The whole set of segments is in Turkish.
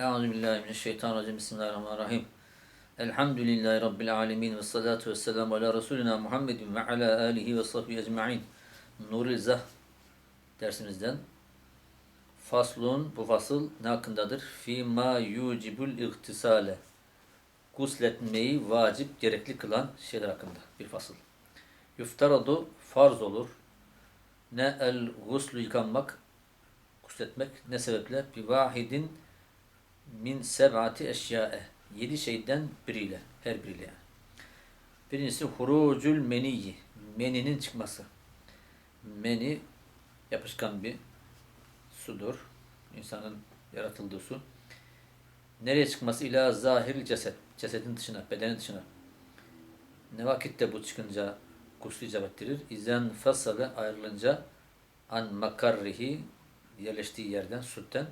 Euzubillahimineşşeytanirracim. Bismillahirrahmanirrahim. Elhamdülillahi Rabbil alemin ve salatu ve selamu ala Resulina Muhammedin ve ala alihi ve sahbihi ecma'in. Nurul İzzah dersimizden faslun bu fasıl ne hakkındadır? Fîmâ yucibul ihtisale gusletmeyi vacip gerekli kılan şeyler hakkında bir fasıl. Yuftaradu farz olur. Ne el guslu yıkanmak, gusletmek ne sebeple? Bir vahidin min seb'ati eşyae. Yedi şeyden biriyle, her biriyle yani. Birincisi hurucul meniyyi. Meninin çıkması. Meni yapışkan bir sudur. İnsanın yaratıldığı su. Nereye çıkması? İla zahir ceset. Cesedin dışına, bedenin dışına. Ne vakitte bu çıkınca gusül icap ettirir? İzen fasale ayrılınca an makarrihi yerleştiği yerden, sütten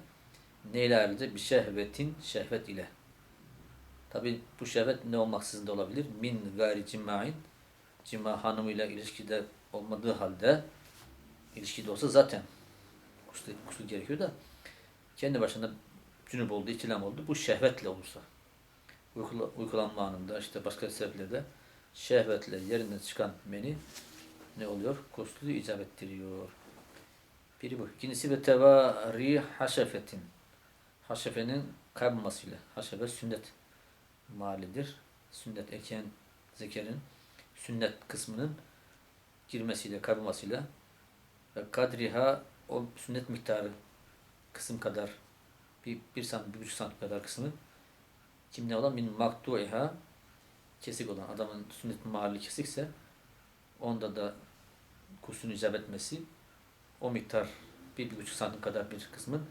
neyle ayrılacak? Bir şehvetin şehvet ile. Tabi bu şehvet ne olmaksızın da olabilir. Min gayri cimain cima hanımıyla ilişkide olmadığı halde ilişkide olsa zaten kusur, kusur gerekiyor da kendi başına cünüp oldu, içilem oldu. Bu şehvetle olursa uykula, uykulanma anında işte başka sebeplerde şehvetle yerinden çıkan meni ne oluyor? Kusuru icap ettiriyor. Biri bu. İkincisi ve tevari haşefetin. Haşefenin kaybolmasıyla. Haşefe sünnet malidir. Sünnet eken zekerin sünnet kısmının girmesiyle, kaybolmasıyla ve kadriha o sünnet miktarı kısım kadar bir, bir santim, bir buçuk santim kadar kısmı kimde olan min maktu'iha kesik olan adamın sünnet mahalli kesikse onda da kusun icap etmesi o miktar bir, bir buçuk santim kadar bir kısmın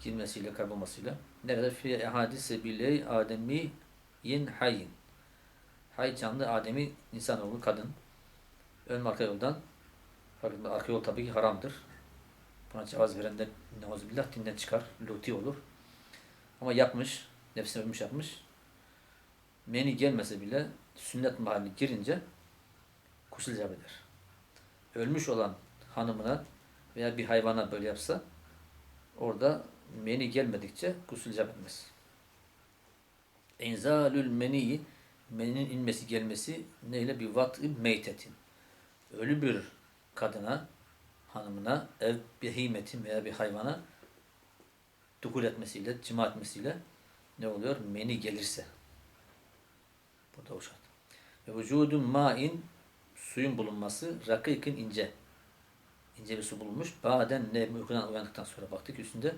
girmesiyle kaybolmasıyla nerede fi hadise bile ademi yin hayin hay canlı ademi insanoğlu kadın. Ön arka yoldan arka yol tabii ki haramdır. Buna cevaz veren de neuzubillah dinden çıkar luti olur. Ama yapmış nefsine ölmüş yapmış. Meni gelmese bile sünnet mahalli girince kusul eder. Ölmüş olan hanımına veya bir hayvana böyle yapsa orada meni gelmedikçe gusül icap etmez. Enzalül meniyi meninin inmesi gelmesi neyle bir vat'ı meytetin. Ölü bir kadına, hanımına, ev behimetin veya bir hayvana dukul etmesiyle, cima etmesiyle ne oluyor? Meni gelirse. Burada o şart. Ve vücudu ma'in suyun bulunması rakikin ince. İnce bir su bulunmuş. Baden ne uykudan uyandıktan sonra baktık üstünde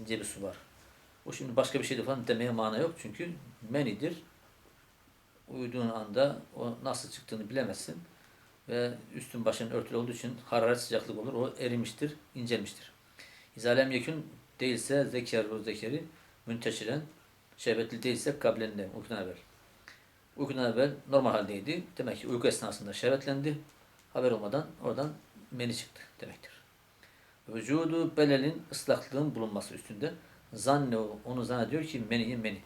ince bir su var. O şimdi başka bir şey de falan demeye mana yok. Çünkü menidir. Uyuduğun anda o nasıl çıktığını bilemezsin. Ve üstün başın örtülü olduğu için hararet sıcaklık olur. O erimiştir, incelmiştir. İzalem yekün değilse zeker o zekeri münteşiren şehvetli değilse kableninde uykudan evvel. Uykudan evvel normal haldeydi. Demek ki uyku esnasında şehvetlendi. Haber olmadan oradan meni çıktı demektir. Vücudu belelin ıslaklığın bulunması üstünde. Zanne onu zannediyor ki meni meni.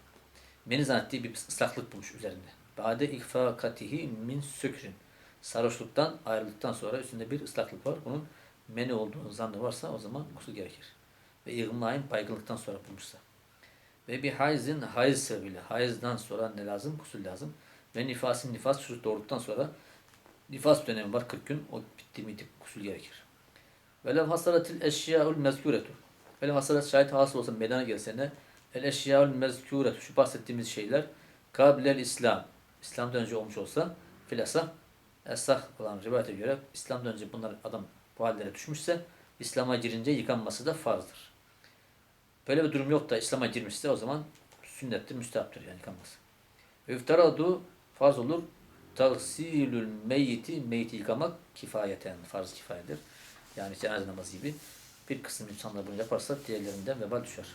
Meni zannettiği bir ıslaklık bulmuş üzerinde. Bade ikfakatihi min sükrin. Sarhoşluktan ayrıldıktan sonra üstünde bir ıslaklık var. Bunun meni olduğunu zannı varsa o zaman gusül gerekir. Ve igmain baygınlıktan sonra bulmuşsa. Ve bir hayzin hayız sebebiyle. Hayızdan sonra ne lazım? Gusül lazım. Ve nifasin nifas çocuk doğurduktan sonra nifas dönemi var 40 gün. O bitti miydi gusül gerekir. Velev hasalatil eşyaul mezkuretu. Velev hasalat şahit hasıl olsa meydana gelse ne? El eşyaul mezkuretu. Şu bahsettiğimiz şeyler kabilel İslam. İslam'dan önce olmuş olsa filasa esah olan rivayete göre İslam'dan önce bunlar adam bu hallere düşmüşse İslam'a girince yıkanması da farzdır. Böyle bir durum yok da İslam'a girmişse o zaman sünnettir, müstehaptır yani yıkanması. Üftaradu farz olur. Tagsilül meyyiti, meyyiti yıkamak kifayeten, farz kifayedir. Yani cenaze namazı gibi bir kısım insanlar bunu yaparsa diğerlerinden vebal düşer.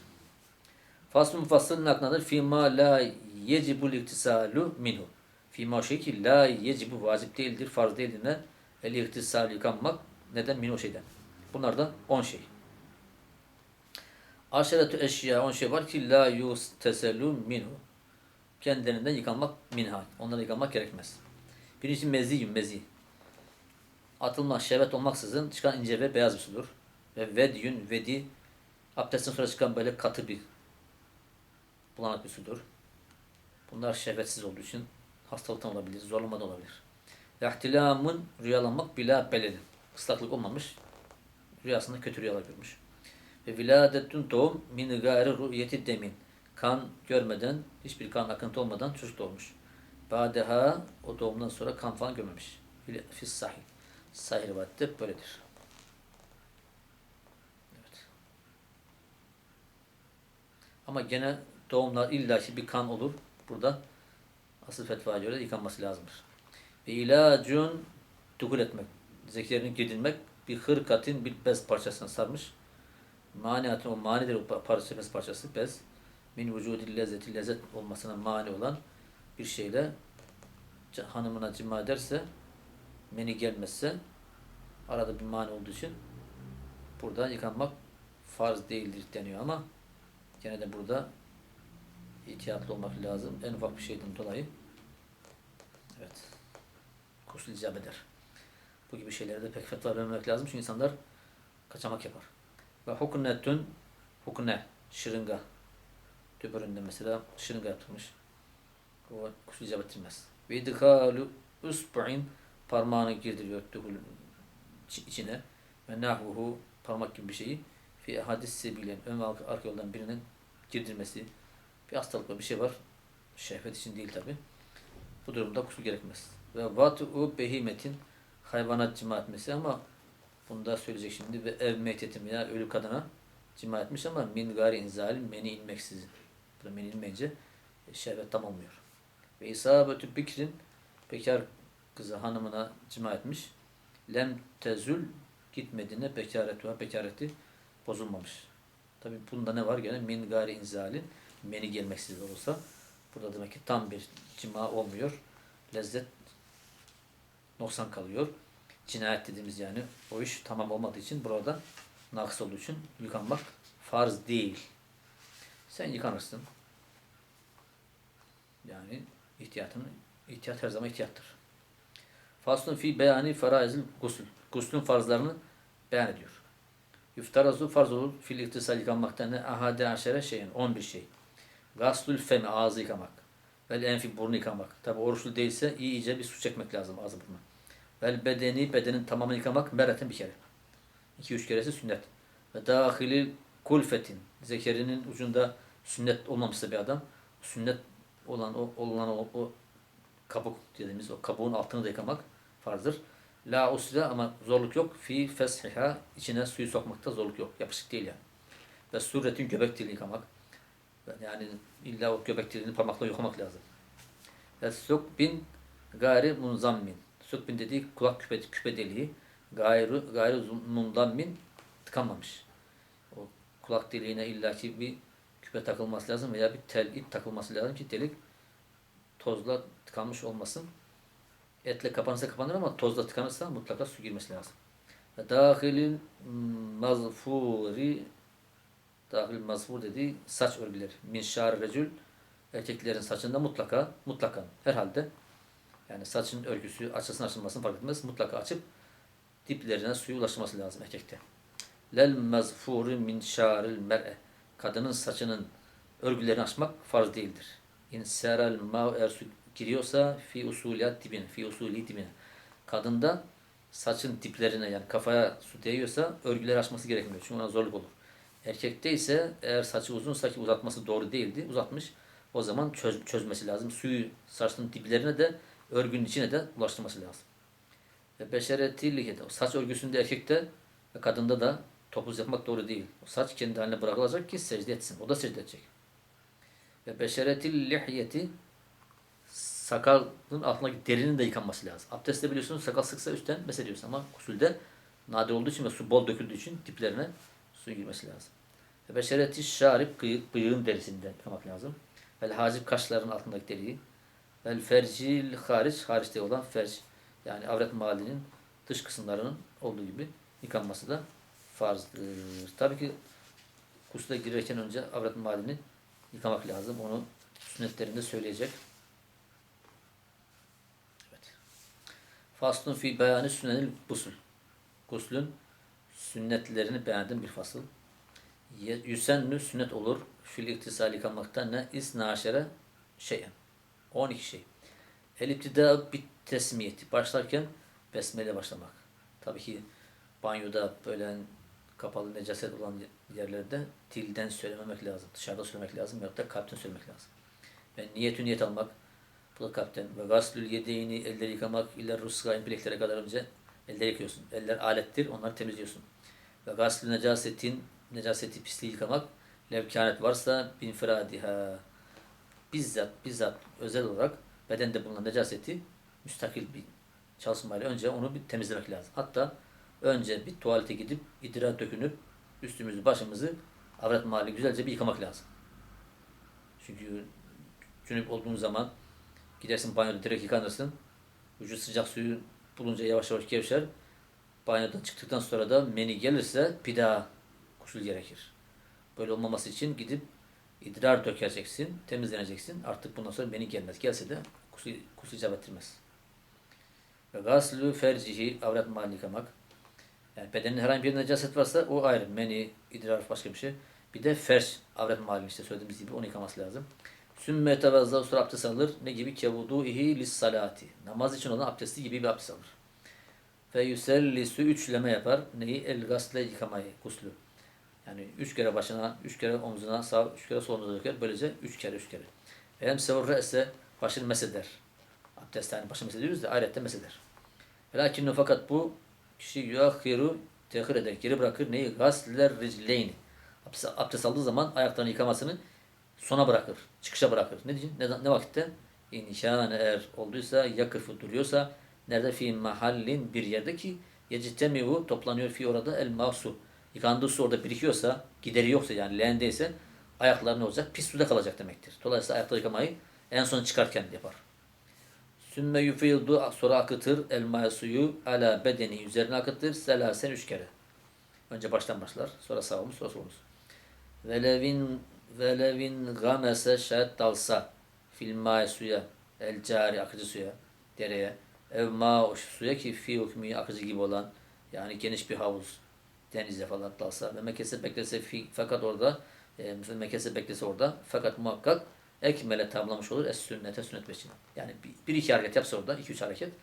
Faslı mufassılın aklındadır. Fîmâ la yecibul iktisalu minhu. Fîmâ şey ki la yecibu vacip değildir, farz değildir ne? El iktisal yıkanmak. Neden? Minhu şeyden. Bunlardan 10 şey. Aşeretü eşya 10 şey var ki la yusteselu minhu. Kendilerinden yıkanmak minha. Onları yıkanmak gerekmez. Birincisi meziyyum mezi atılma şerbet olmaksızın çıkan ince ve beyaz bir sudur. Ve vedyün, vedi, abdestten sonra çıkan böyle katı bir bulanık bir sudur. Bunlar şehvetsiz olduğu için hastalıktan olabilir, zorlamadan olabilir. İhtilamın rüyalanmak bila beledi. Islaklık olmamış. Rüyasında kötü rüyalar görmüş. Ve viladetün doğum min gayri ru'yeti demin. Kan görmeden, hiçbir kan akıntı olmadan çocuk doğmuş. Badeha o doğumdan sonra kan falan görmemiş. Fis sahih. Sahih rivayette böyledir. Evet. Ama gene doğumlar illaki bir kan olur. Burada asıl fetvaya göre yıkanması lazımdır. Ve ilacun dukul etmek. Zekerini gidilmek bir hırkatin bir bez parçasına sarmış. Maniatın o manidir o pa- parça bez parçası bez. Min vücudil lezzeti lezzet olmasına mani olan bir şeyle hanımına cima ederse meni gelmezse arada bir mani olduğu için burada yıkanmak farz değildir deniyor ama gene de burada ihtiyatlı olmak lazım. En ufak bir şeyden dolayı evet kusur icap eder. Bu gibi şeylerde pek fetva vermemek lazım çünkü insanlar kaçamak yapar. Ve huknetün hukne şırınga tübüründe mesela şırınga yaptırmış. O kusur icap ettirmez. Ve idhalu usbu'in parmağını girdiriyor dukul içi- içine ve nahvuhu parmak gibi bir şeyi fi hadis sebilen ön ve arka yoldan birinin girdirmesi bir hastalık var, bir şey var. Şehvet için değil tabi. Bu durumda kusur gerekmez. Ve vatu behimetin hayvanat cima etmesi ama bunu da söyleyecek şimdi ve ev meytetim ya ölü kadına cima etmiş ama min gari inzali meni inmeksizin. Bu da meni inmeyince e, şehvet tam olmuyor. Ve isabetü bikrin bekar kızı hanımına cima etmiş. Lem tezül gitmediğine bekaretuha bekareti bozulmamış. Tabi bunda ne var gene min gari inzalin meni gelmeksiz olursa burada demek ki tam bir cima olmuyor. Lezzet noksan kalıyor. Cinayet dediğimiz yani o iş tamam olmadığı için burada nakıs olduğu için yıkanmak farz değil. Sen yıkanırsın. Yani ihtiyatını ihtiyat her zaman ihtiyattır. Faslun fi beyani faraizil gusül. Guslün farzlarını beyan ediyor. Yuftarazu farz olur fil iktisal yıkanmaktan ne ahade aşere şeyin 11 şey. Gaslül femi ağzı yıkamak. Vel enfi burnu yıkamak. Tabi oruçlu değilse iyice bir su çekmek lazım ağzı burnu. Vel bedeni bedenin tamamını yıkamak mereten bir kere. 2-3 keresi sünnet. Ve dahili kulfetin. Zekerinin ucunda sünnet olmamışsa bir adam sünnet olan o olan o, o kabuk dediğimiz o kabuğun altını da yıkamak farzdır. La usre ama zorluk yok. Fi feshiha içine suyu sokmakta zorluk yok. Yapışık değil yani. Ve suretin göbek dili yıkamak. Yani illa o göbek dilini parmakla yıkamak lazım. Ve sukbin gayri munzammin. Sukbin dediği kulak küpe, küpe deliği. Gayri, gayri munzammin tıkanmamış. O kulak deliğine illaki bir küpe takılması lazım veya bir tel ip takılması lazım ki delik tozla tıkanmış olmasın. Etle kapanırsa kapanır ama tozla tıkanırsa mutlaka su girmesi lazım. Dahilin mazfuri dahil mazfur dediği saç örgüleri. Min şar recül erkeklerin saçında mutlaka mutlaka herhalde yani saçın örgüsü açılsın açılmasın fark etmez. Mutlaka açıp diplerine suyu ulaşması lazım erkekte. Lel mazfuri min şaril mer'e kadının saçının örgülerini açmak farz değildir. İn seral su giriyorsa fi usuliyat dibine, fi usuli dibine. Kadında saçın diplerine yani kafaya su değiyorsa örgüleri açması gerekmiyor. Çünkü ona zorluk olur. Erkekte ise eğer saçı uzunsa ki uzatması doğru değildi. Uzatmış. O zaman çöz, çözmesi lazım. Suyu saçın diplerine de örgünün içine de ulaştırması lazım. Ve beşereti lihiyete. Saç örgüsünde erkekte ve kadında da topuz yapmak doğru değil. O saç kendi haline bırakılacak ki secde etsin. O da secde edecek. Ve beşeretil lihiyeti sakalın altındaki derinin de yıkanması lazım. Abdestte biliyorsunuz sakal sıksa üstten mesediyorsun ama usulde nadir olduğu için ve su bol döküldüğü için diplerine suyun girmesi lazım. Ve beşereti şarip bıyık, bıyığın derisinden yıkamak lazım. Vel hacip kaşların altındaki deriyi. Vel fercil hariç, hariçte olan ferc yani avret mahallinin dış kısımlarının olduğu gibi yıkanması da farzdır. Tabii ki kusura girerken önce avret mahallini yıkamak lazım. Onu sünnetlerinde söyleyecek. Faslun fi beyanı sünnenil gusul. Guslün sünnetlerini beğendim bir fasıl. Yüsennü sünnet olur. fil iktisal yıkanmakta ne? İsna aşere şeyen. 12 şey. El iptida bit tesmiyeti. Başlarken besmele başlamak. Tabii ki banyoda böyle kapalı necaset olan yerlerde dilden söylememek lazım. Dışarıda söylemek lazım. Yahut da kalpten söylemek lazım. Ve niyetü niyet almak. Bu da kalpten. Ve gaslül yedeyni elleri yıkamak. İller ruskayın bileklere kadar önce elleri yıkıyorsun. Eller alettir. Onları temizliyorsun. Ve gaslül necasetin necaseti pisliği yıkamak. Levkânet varsa bin firadiha. Bizzat, bizzat özel olarak bedende bulunan necaseti müstakil bir çalışmayla önce onu bir temizlemek lazım. Hatta önce bir tuvalete gidip idrar dökünüp üstümüzü başımızı avret mahalli güzelce bir yıkamak lazım. Çünkü cünüp olduğun zaman gidersin banyoda direkt yıkanırsın. Vücut sıcak suyu bulunca yavaş yavaş gevşer. Banyodan çıktıktan sonra da meni gelirse bir daha gusül gerekir. Böyle olmaması için gidip idrar dökeceksin, temizleneceksin. Artık bundan sonra meni gelmez. Gelse de gusül, gusül icap ettirmez. Ve gaslü fercihi avret mahalli yıkamak. Yani bedenin herhangi bir necaset varsa o ayrı. Meni, idrar başka bir şey. Bir de ferç, avret mahalli işte söylediğimiz gibi onu yıkaması lazım. Sümme yetevezza sonra abdest alır. Ne gibi? Kevudu'ihi lis salati. Namaz için olan abdesti gibi bir abdest alır. Fe yüsellisu üçleme yapar. Neyi? El gasle yıkamayı, guslü. Yani üç kere başına, üç kere omzuna, sağ, üç kere sol omzuna döker. Böylece üç kere, üç kere. Elem sevur re'se başını meseder. Abdest yani başını mesediyoruz da ayrette meseder. Lakin fakat bu kişi yuakhiru tehir eder, geri bırakır. Neyi? Gasler ricleyni. Abdest, abdest aldığı zaman ayaklarını yıkamasını sona bırakır. Çıkışa bırakır. Ne diyeceksin? Ne, ne vakitte? İnşâne eğer olduysa, yakıfı duruyorsa, nerede? Fi mahallin bir yerde ki yecitemihu toplanıyor fi orada el mahsu. Yıkandığı su orada birikiyorsa, gideri yoksa yani leğendeyse ayaklar ne olacak? Pis suda kalacak demektir. Dolayısıyla ayakları yıkamayı en son çıkarken yapar. Sümme yufildu sonra akıtır elmaya suyu ala bedeni üzerine akıtır selasen üç kere. Önce baştan başlar. Sonra sağ omuz sonra sol omuz. Velevin velevin gamese şayet dalsa fil ma'i suya el cari akıcı suya dereye ev ma suya ki fi hükmü akıcı gibi olan yani geniş bir havuz denize falan dalsa ve mekese beklese fi, fakat orada e, mekese beklese orada fakat muhakkak ekmele tamamlamış olur es sünnete sünnet beşin. Yani bir, bir iki hareket yapsa orada iki üç hareket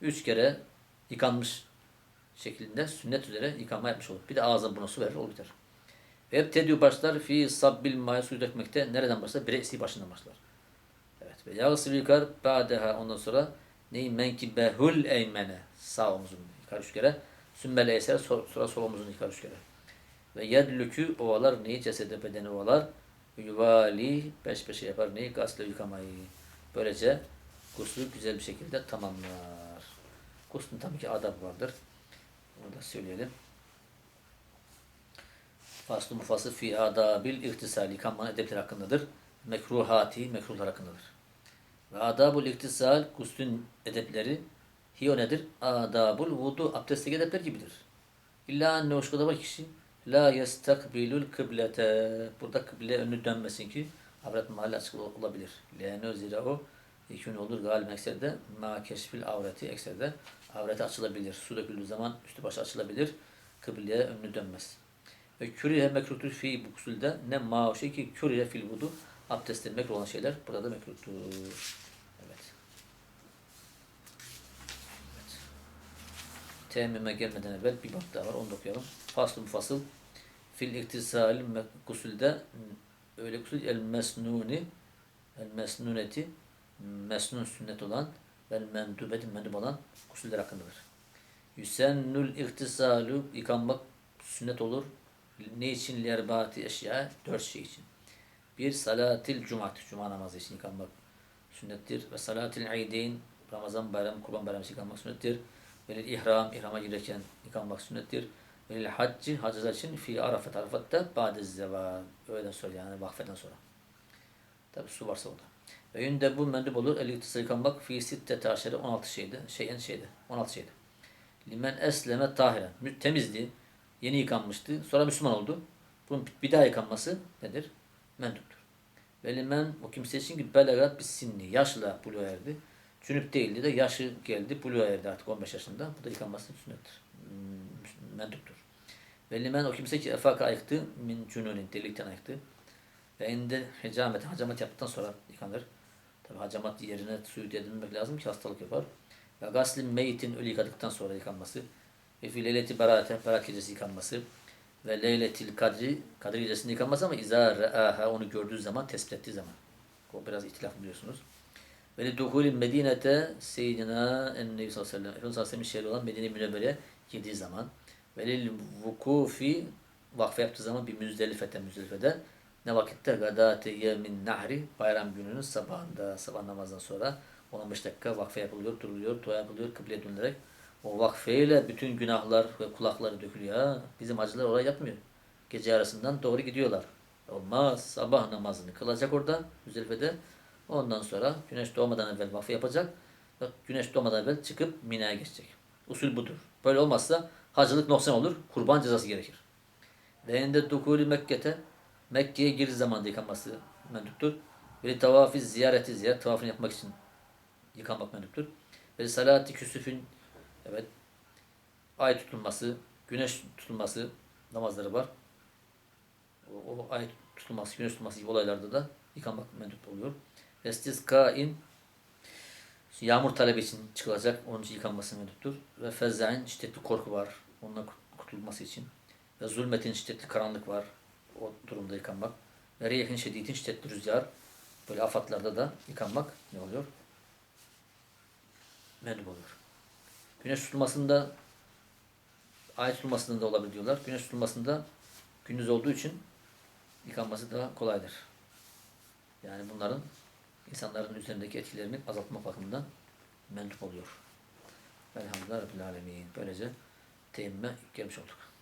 üç kere yıkanmış şeklinde sünnet üzere yıkanma yapmış olur. Bir de ağzına buna su verir o biter. Ve ebtediyor başlar fi sabbil maya suyu dökmekte. Nereden başlar? Biresi başından başlar. Evet. Ve yağısı yıkar. Ba'deha ondan sonra neyi menkibehul eymene. Sağ omuzunu yıkar üç kere. Sümmel eyser sonra sol omuzunu yıkar üç kere. Ve yedlükü ovalar neyi? Cesede bedeni ovalar. Yuvali peş peşe yapar neyi? Gasle yıkamayı. Böylece guslu güzel bir şekilde tamamlar. Guslun tabii ki adab vardır. Onu da söyleyelim. Faslı mufası fi adabil ihtisal yıkanmanın edepleri hakkındadır. Mekruhati, mekruhlar hakkındadır. Ve adabul ihtisal guslün edepleri hiyo nedir? Adabul vudu abdestteki edepler gibidir. İlla anne hoşgada var kişi la yestakbilul kıblete burada kıble önü dönmesin ki avret mahalli açık olabilir. Leğene zira o yekün olur galiba ekserde ma keşfil avreti ekserde avreti açılabilir. Su döküldüğü zaman üstü başı açılabilir. Kıbleye önünü dönmez. Ve kürihe mekruhtur fi bu kusulde ne ma o şey ki kürihe fil vudu abdestte mekruh olan şeyler burada da mekruhtur. Evet. evet. Temmime gelmeden evvel bir bak daha var onu da okuyalım. Faslı fasıl fil iktisal kusulde öyle kusul el mesnuni el mesnuneti mesnun sünnet olan ve mendubeti mendub olan kusuller hakkındadır. Yüsennül iktisalu yıkanmak sünnet olur. Ne için? Lerbaati eşya. Dört şey için. Bir, salatil cumat. Cuma namazı için yıkanmak sünnettir. Ve salatil aydeyn. Ramazan bayramı, kurban bayramı için yıkanmak sünnettir. Ve ihram. ihrama girerken yıkanmak sünnettir. Ve haccı. Hacılar için fi arafet. Arafat'ta ba'de zeval. Öğleden sonra yani vakfeden sonra. Tabi su varsa orada. Ve yünde bu mendub olur. El iktisal yıkanmak fi sitte aşere 16 şeydi. Şeyen şeydi. 16 şeydi. Limen esleme tahiren. Temizdi. Yeni yıkanmıştı. Sonra Müslüman oldu. Bunun bir daha yıkanması nedir? Menduptur. Ve limen o kimse için ki belagat bir sinni. Yaşla buluğa erdi. Cünüp değildi de yaşı geldi. Buluğa erdi artık 15 yaşında. Bu da yıkanması sünnettir. Menduptur. Ve limen o kimse ki efaka ayıktı. Min cünunin. Delikten ayıktı. Ve inde hecamet, hacamat yaptıktan sonra yıkanır. Tabi hacamat yerine suyu edinmek lazım ki hastalık yapar. Ve gaslin meyitin ölü yıkadıktan sonra yıkanması. Ve fi leyleti berate, berat gecesi yıkanması. Ve leyletil kadri, kadir gecesinde yıkanması ama izâ re'âhâ onu gördüğü zaman, tespit ettiği zaman. O biraz ihtilaf biliyorsunuz. Ve li duhulil medinete seyyidina en-nebi sallallahu aleyhi ve sellem. Efendimiz sallallahu şehri olan Medine Münevvere'ye girdiği zaman. Ve lil vukufi vakfe yaptığı zaman bir müzdelifete müzdelifede ne vakitte gadate yemin nahri bayram gününün sabahında sabah namazdan sonra 15 dakika vakfe yapılıyor, duruluyor, dua yapılıyor, kıbleye dönülerek o vakfeyle bütün günahlar ve kulakları dökülüyor. Bizim hacılar orayı yapmıyor. Gece arasından doğru gidiyorlar. Olmaz. Sabah namazını kılacak orada Müzdelife'de. Ondan sonra güneş doğmadan evvel vakfe yapacak. Güneş doğmadan evvel çıkıp Mina'ya geçecek. Usul budur. Böyle olmazsa hacılık noksan olur. Kurban cezası gerekir. Ve ende dukulü Mekke'te Mekke'ye girdiği zaman da yıkanması menduptur. Ve tavafi ziyareti ziyaret tavafını yapmak için yıkanmak menduptur. Ve salati küsüfün evet ay tutulması, güneş tutulması namazları var. O, o ay tutulması, güneş tutulması gibi olaylarda da yıkanmak mendup oluyor. Vestiskain yağmur talebi için çıkılacak. Onun için yıkanması menduptur. Ve fezzain şiddetli korku var. Ondan kurtulması için. Ve zulmetin şiddetli karanlık var. O durumda yıkanmak. Ve riyehin şiddetli şiddetli rüzgar. Böyle afatlarda da yıkanmak ne oluyor? Mendup oluyor. Güneş tutulmasında ay tutulmasında da olabilir diyorlar. Güneş tutulmasında gündüz olduğu için yıkanması daha kolaydır. Yani bunların insanların üzerindeki etkilerini azaltma bakımından mendup oluyor. Elhamdülillah Rabbil Alemin. Böylece teyemmüme gelmiş olduk.